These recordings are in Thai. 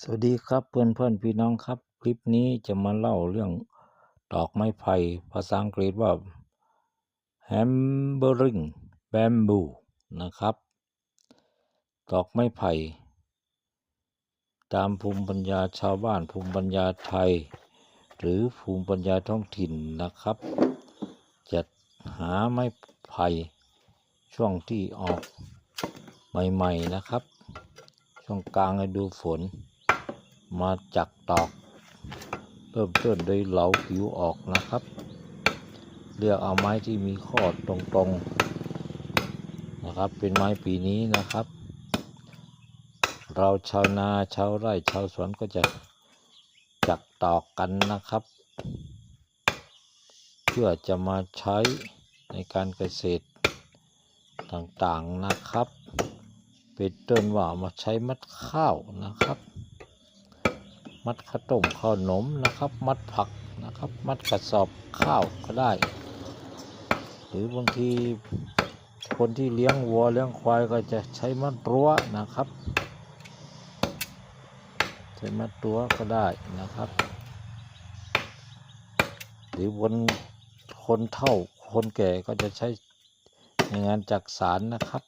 สวัสดีครับเพื่อนเพื่อนพี่น้องครับ คลิปนี้จะมาเล่าเรื่องดอกไม้ไผ่ภาษาอังกฤษว่า hammering bamboo นะครับ ดอกไม้ไผ่ตามภูมิปัญญาชาวบ้านภูมิปัญญาไทย หรือภูมิปัญญาท้องถิ่นนะครับ จะหาไม้ไผ่ช่วงที่ออกใหม่ ๆ นะครับ ช่วงกลางฤดูฝน มาจักตอก เริ่มต้นโดยเหลาผิวออกนะครับ เลือกเอาไม้ที่มีข้อตรงๆนะครับ เป็นไม้ปีนี้นะครับ เราชาวนาชาวไร่ชาวสวนก็จะจักตอกกันนะครับ เพื่อจะมาใช้ในการเกษตรต่างๆนะครับ เป็นต้นว่ามาใช้มัดข้าวนะครับ มัดข้าวต้มข้าวหนมนะครับ มัดผักนะครับ มัดกระสอบข้าวก็ได้ หรือบางทีคนที่เลี้ยงวัวเลี้ยงควายก็จะใช้มัดรั้วนะครับ ใช้มัดรั้วก็ได้นะครับ หรือบนคนเฒ่าคนแก่ก็จะใช้ในงานจักสารนะครับ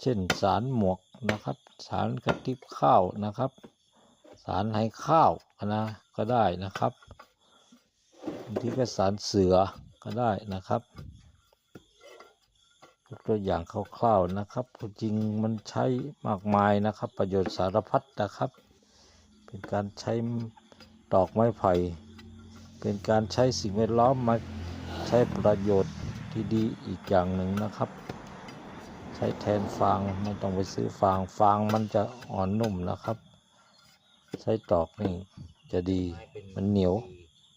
เช่นสารหมวกนะครับ สารกระติบข้าวนะครับารให้ข้าวนะก็ได้นะครับบางทีก็สารเสือก็ได้นะครับยกตัวอย่างคร่าวๆนะครับจริงมันใช้มากมายนะครับ ประโยชน์สารพัดนะครับ เป็นการใช้ดอกไม้ไผ่ เป็นการใช้สิ่งแวดล้อมมาใช้ประโยชน์ที่ดีอีกอย่างหนึ่งนะครับ ใช้แทนฟางไม่ต้องไปซื้อฟางฟางมันจะอ่อนนุ่มนะครับ ใช้ตอกนี่จะดีมันเหนียว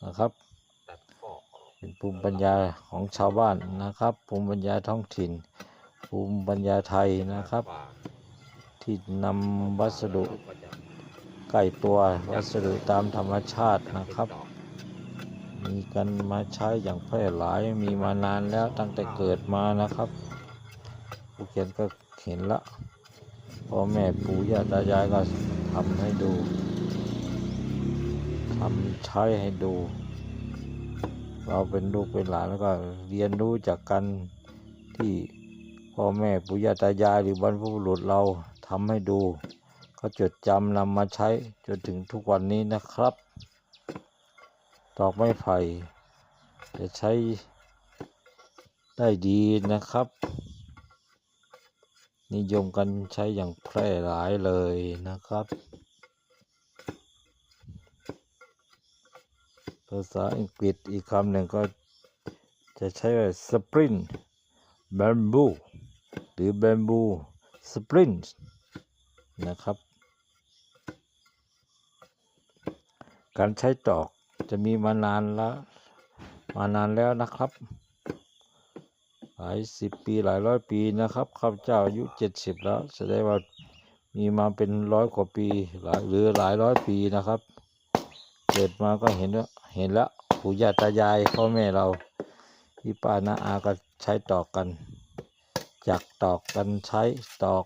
นะครับเป็นภูมิปัญญาของชาวบ้านนะครับ ภูมิปัญญาท้องถิ่น ภูมิปัญญาไทยนะครับ ที่นำวัสดุใกล้ตัววัสดุตามธรรมชาตินะครับ มีกันมาใช้อย่างแพร่หลายมีมานานแล้วตั้งแต่เกิดมานะครับ ผู้เขียนก็เห็นละพ่อแม่ปู่ย่าตายายก็ทำให้ดู ทำใช้ให้ดู เราเป็นลูกเป็นหลานแล้วก็เรียนรู้จากกันที่พ่อแม่ปู่ย่าตายายหรือบรรพบุรุษเราทำให้ดู ก็จดจำนำมาใช้จนถึงทุกวันนี้นะครับดอกไม้ไผ่จะใช้ได้ดีนะครับ นิยมกันใช้อย่างแพร่หลายเลยนะครับ ภาษาอังกฤษอีกคำหนึ่งก็จะใช้ว่า sprint bamboo หรือ bamboo sprint นะครับ การใช้ตอกจะมีมานานและมานานแล้วนะครับ หลายสิบปีหลายร้อยปีนะครับข้าพเจ้าอายุเจ็ดสิบแล้วแสดงว่ามีมาเป็นร้อยกว่าปีหลายหรือหลายร้อยปีนะครับ เกิดมาก็เห็นว่า เห็นแล้วปู่ย่าตายายพ่อแม่เราพี่ป้าน้าอาก็ใช้ตอกกันจักตอกกันใช้ตอก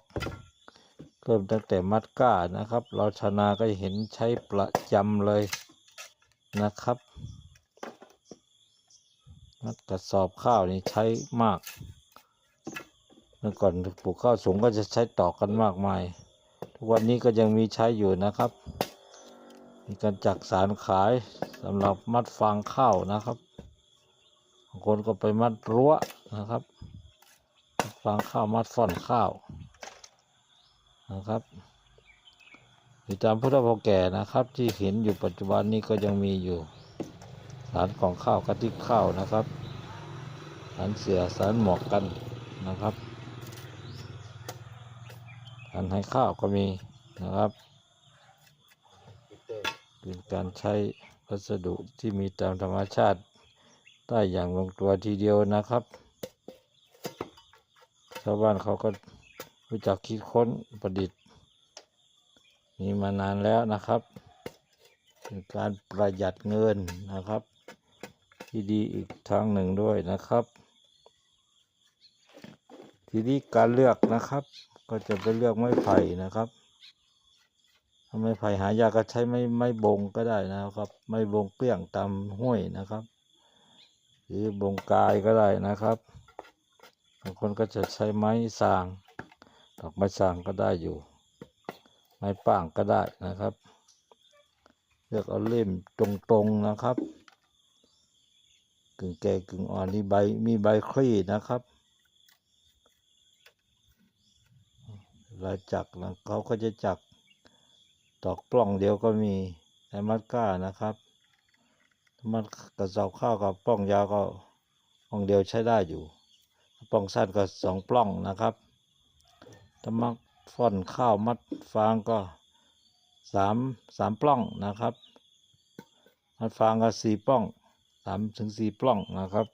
เริ่มตั้งแต่มัดก้านะครับ เราชนาก็เห็นใช้ประจำเลยนะครับ มัดกระสอบข้าวนี่ใช้มากเมื่อก่อนปลูกข้าวสูงก็จะใช้ตอกกันมากมาย ทุกวันนี้ก็ยังมีใช้อยู่นะครับ มีการจักสารขายสำหรับมัดฟางข้าวนะครับบางคนก็ไปมัดรั้วนะครับฟางข้าวมัดฟ่อนข้าวนะครับหรือตามพุทธพแก่นะครับ ที่เห็นอยู่ปัจจุบันนี้ก็ยังมีอยู่สารของข้าวกระติกข้าวนะครับสารเสือสารหมอกกันนะครับสารให้ข้าวก็มีนะครับ เป็นการใช้วัสดุที่มีตามธรรมชาติได้อย่างลงตัวทีเดียวนะครับ ชาวบ้านเขาก็รู้จักคิดค้นประดิษฐ์ มีมานานแล้วนะครับ เป็นการประหยัดเงินนะครับ ที่ดีอีกทางหนึ่งด้วยนะครับ ทีนี้การเลือกนะครับ ก็จะไปเลือกไม้ไผ่นะครับ ไม้ไผ่หายากก็ใช้ไม้ไม้บงก็ได้นะครับ ไม้บงเกลี้ยงตามห้วยนะครับ หรือบงกายก็ได้นะครับบางคนก็จะใช้ไม้สาง ดอกไม้สางก็ได้อยู่ ไม้ป่างก็ได้นะครับ เลือกเอาเล่มตรงๆนะครับกึ่งแก่กึ่งอ่อนนี่ใบมีใบคลี่นะครับลาจักนะเขาก็จะจัก ดอกปล้องเดียวก็มีในมัดก้านะครับถ้ามันกระสอบข้าวกับปล้องยาวก็ปล้องเดียวใช้ได้อยู่ปล้องสั้นก็สองปล้องนะครับถ้ามัดฟ่อนข้าวมัดฟางก็สามสามปล้องนะครับ มัดฟางก็สี่ปล้องสามถึงสี่ปล้องนะครับ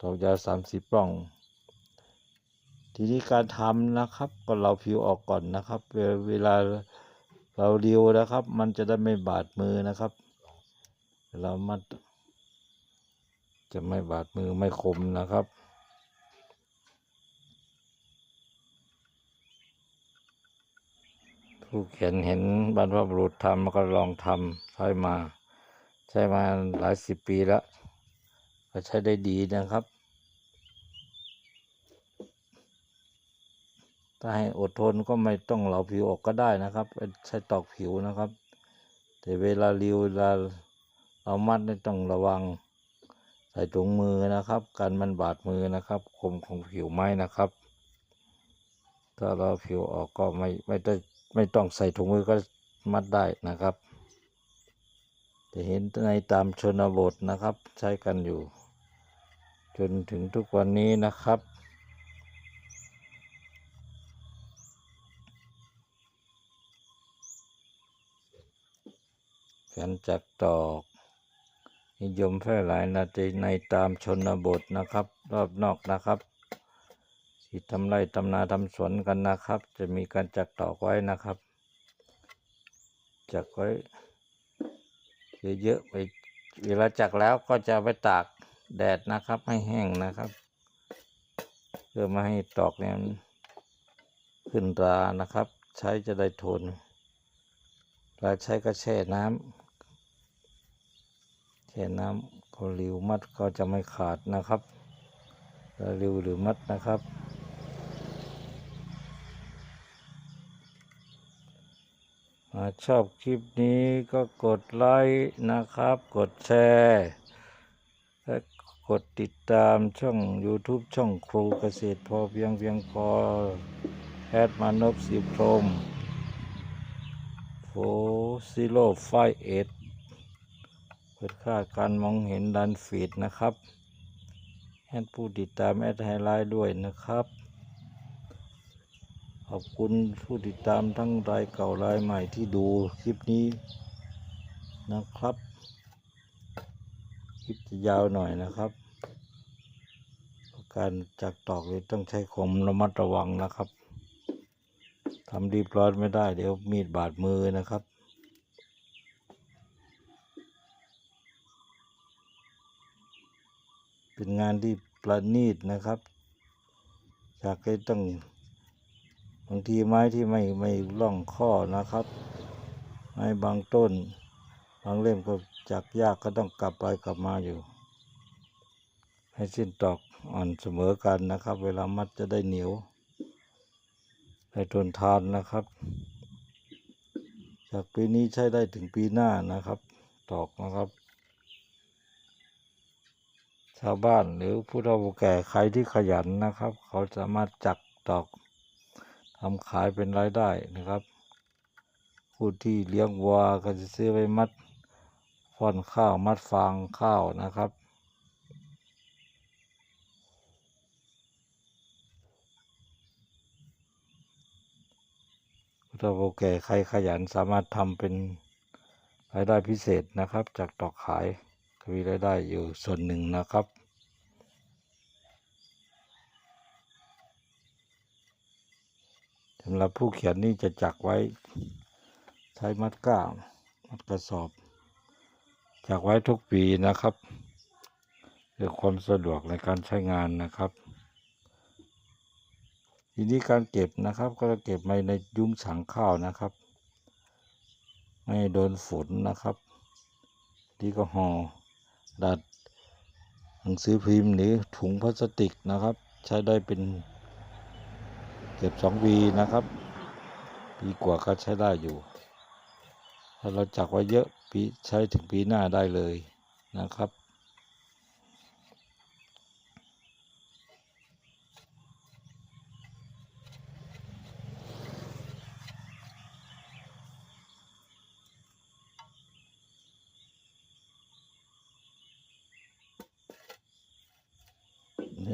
ดอกยาวสามสี่ปล้องทีนี้การทำนะครับก็เราผิวออกก่อนนะครับ เวเวลา เราเรียวนะครับ มันจะได้ไม่บาดมือนะครับ เรามัด จะไม่บาดมือไม่คมนะครับผู้เขียนเห็นบรรพบุรุษทำก็ลองทำใช้มา ใช้มาหลายสิบปีแล้ว ก็ใช้ได้ดีนะครับ ถ้าให้อดทนก็ไม่ต้องเหลาผิวออกก็ได้นะครับใช้ตอกผิวนะครับ แต่เวลาริวเวลาเรามัดต้องระวังใส่ถุงมือนะครับกันมันบาดมือนะครับ คมของผิวไม้นะครับ ถ้าเราผิวออกก็ไม่ไม่ได้ไม่ต้องใส่ถุงมือก็มัดได้นะครับจะเห็นในตามชนบทนะครับ ใช้กันอยู่ จนถึงทุกวันนี้นะครับ การจักตอก นิยมแพร่หลายนาในในตามชนบทนะครับ รอบนอกนะครับ ที่ทำไร่ทำนาทำสวนกันนะครับ จะมีการจักตอกไว้นะครับ จักไว้เยอะๆไปเวลาจักแล้วก็จะไปตากแดดนะครับ ให้แห้งนะครับ เพื่อไม่ให้ตอกเนี่ยขึ้นรานะครับ ใช้จะได้ทนเวลาใช้ก็แช่น้ำ แช่น้ำเขาริวมัดก็จะไม่ขาดนะครับถ้าริวหรือมัดนะครับ ชอบคลิปนี้ก็กดไลค์นะครับ กดแชร์และกดติดตามช่อง YouTube ช่องครูเกษตรพอเพียงเพียงพอแอดมานพสีพรมโฟซิโลไฟเอ็ด ปิดค่าการมองเห็นดันฟีดนะครับแอดผู้ติดตามแอดไฮไลท์ด้วยนะครับ ขอบคุณผู้ติดตามทั้งรายเก่ารายใหม่ที่ดูคลิปนี้นะครับ คลิปจะยาวหน่อยนะครับ การจักตอกเลยต้องใช้ความระมัดระวังนะครับทำรีบร้อนไม่ได้เดี๋ยวมีดบาดมือนะครับ เป็นงานที่ประณีตนะครับจากให้ต้องบางทีไม้ที่ไม่ไม่ล่องข้อนะครับ ไม้บางต้น บางเล่มก็จักยากก็ต้องกลับไปกลับมาอยู่ ให้สิ้นตอกอ่อนเสมอกันนะครับ เวลามัดจะได้เหนียวได้ทนทานนะครับ จากปีนี้ใช้ได้ถึงปีหน้านะครับ ตอกนะครับ ชาวบ้านหรือผู้เฒ่าผู้แก่ใครที่ขยันนะครับ เขาสามารถจักตอกทำขายเป็นรายได้นะครับ ผู้ที่เลี้ยงวัวก็จะซื้อไปมัดฟ่อนข้าวมัดฟางข้าวนะครับผู้เฒ่าผู้แก่ใครขยันสามารถทำเป็นรายได้พิเศษนะครับ จากตอกขาย มีรายได้อยู่ส่วนหนึ่งนะครับ สำหรับผู้เขียนนี่จะจักไว้ใช้มัดก้ามัดกระสอบ จักไว้ทุกปีนะครับเพื่อความสะดวกในการใช้งานนะครับ ทีนี้การเก็บนะครับ ก็จะเก็บไว้ในยุ้งฉางข้าวนะครับ ไม่โดนฝนนะครับดีก็ห่อ ดัดหนังสือพิมพ์หรือถุงพลาสติกนะครับ ใช้ได้เป็นเกือบสองปีนะครับปีกว่าก็ใช้ได้อยู่ ถ้าเราจักไว้เยอะปีใช้ถึงปีหน้าได้เลยนะครับ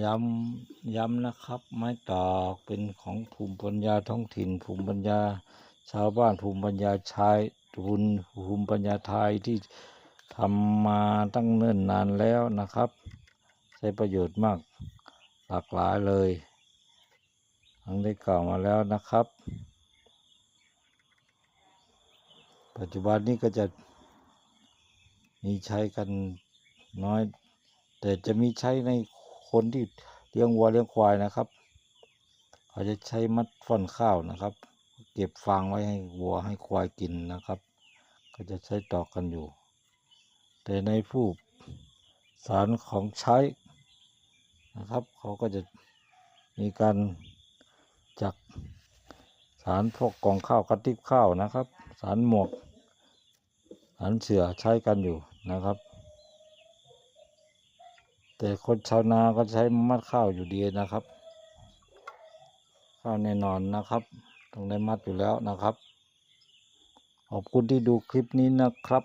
ย้ำ ย้ำนะครับ ไม้ตอกเป็นของภูมิปัญญาท้องถิ่น ภูมิปัญญาชาวบ้านภูมิปัญญาชายภูมิภูมิปัญญาไทยที่ทำมาตั้งเนิ่นนานแล้วนะครับ ใช้ประโยชน์มากหลากหลายเลยทั้งได้กล่าวมาแล้วนะครับ ปัจจุบันนี้ก็จะมีใช้กันน้อย แต่จะมีใช้ในคนที่ เลี้ยงวัวเลี้ยงควายนะครับเขาจะใช้มัดฟ่อนข้าวนะครับ เก็บฟางไว้ให้วัวให้ควายกินนะครับ ก็จะใช้ตอกกันอยู่ แต่ในผู้สารของใช้นะครับ เขาก็จะมีการจักสารพวกกองข้าวกระติบข้าวนะครับ สารหมวกสารเสือใช้กันอยู่นะครับ แต่คนชาวนาก็ใช้มัดข้าวอยู่ดีนะครับ ข้าวแน่นอนนะครับต้องได้มัดอยู่แล้วนะครับ ขอบคุณที่ดูคลิปนี้นะครับ